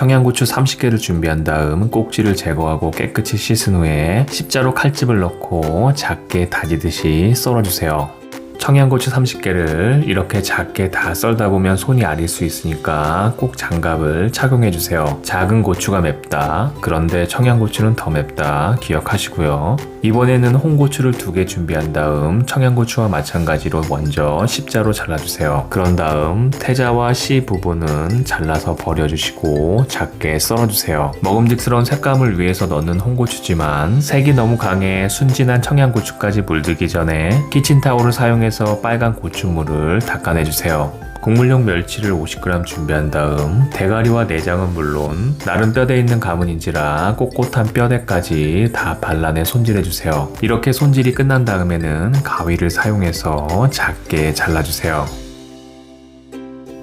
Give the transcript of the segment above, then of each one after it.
청양고추 30개를 준비한 다음 꼭지를 제거하고 깨끗이 씻은 후에 십자로 칼집을 넣고 작게 다지듯이 썰어주세요. 청양고추 30개를 이렇게 작게 다 썰다 보면 손이 아릴 수 있으니까 꼭 장갑을 착용해 주세요. 작은 고추가 맵다. 그런데 청양고추는 더 맵다. 기억하시고요. 이번에는 홍고추를 두 개 준비한 다음 청양고추와 마찬가지로 먼저 십자로 잘라주세요. 그런 다음 태자와 씨 부분은 잘라서 버려주시고 작게 썰어주세요. 먹음직스러운 색감을 위해서 넣는 홍고추지만 색이 너무 강해 순진한 청양고추까지 물들기 전에 키친타올을 사용해 서 빨간 고추물을 닦아내주세요. 국물용 멸치를 50g 준비한 다음 대가리와 내장은 물론 나름 뼈대 있는 가문인지라 꼿꼿한 뼈대까지 다 발라내 손질해주세요. 이렇게 손질이 끝난 다음에는 가위를 사용해서 작게 잘라주세요.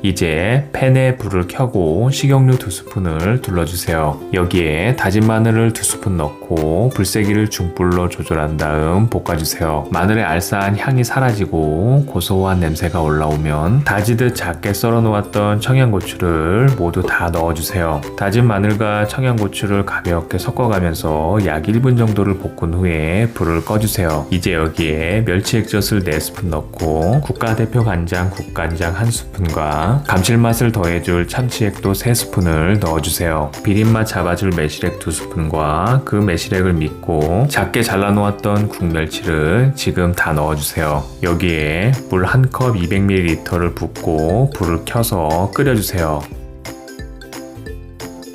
이제 팬에 불을 켜고 식용유 두 스푼을 둘러주세요. 여기에 다진 마늘을 두 스푼 넣고 불세기를 중불로 조절한 다음 볶아주세요. 마늘의 알싸한 향이 사라지고 고소한 냄새가 올라오면 다지듯 작게 썰어 놓았던 청양고추를 모두 다 넣어주세요. 다진 마늘과 청양고추를 가볍게 섞어가면서 약 1분 정도를 볶은 후에 불을 꺼주세요. 이제 여기에 멸치 액젓을 4스푼 넣고 국가대표 간장 국간장 1스푼과 감칠맛을 더해줄 참치액도 3스푼을 넣어주세요. 비린맛 잡아줄 매실액 2스푼과 그 매실액을 믿고 작게 잘라놓았던 국멸치를 지금 다 넣어주세요. 여기에 물 1컵 200ml를 붓고 불을 켜서 끓여주세요.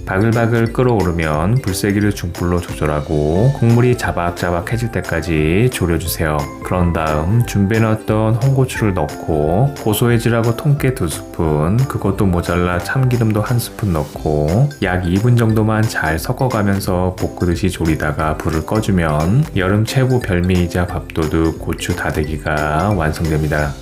바글바글 끓어오르면 불세기를 중불로 조절하고 국물이 자박자박해질 때까지 졸여주세요. 그런 다음 준비해놨던 홍고추를 넣고 고소해지라고 통깨 두 스푼, 그것도 모자라 참기름도 한 스푼 넣고 약 2분 정도만 잘 섞어가면서 볶으듯이 졸이다가 불을 꺼주면 여름 최고 별미이자 밥도둑 고추 다대기가 완성됩니다.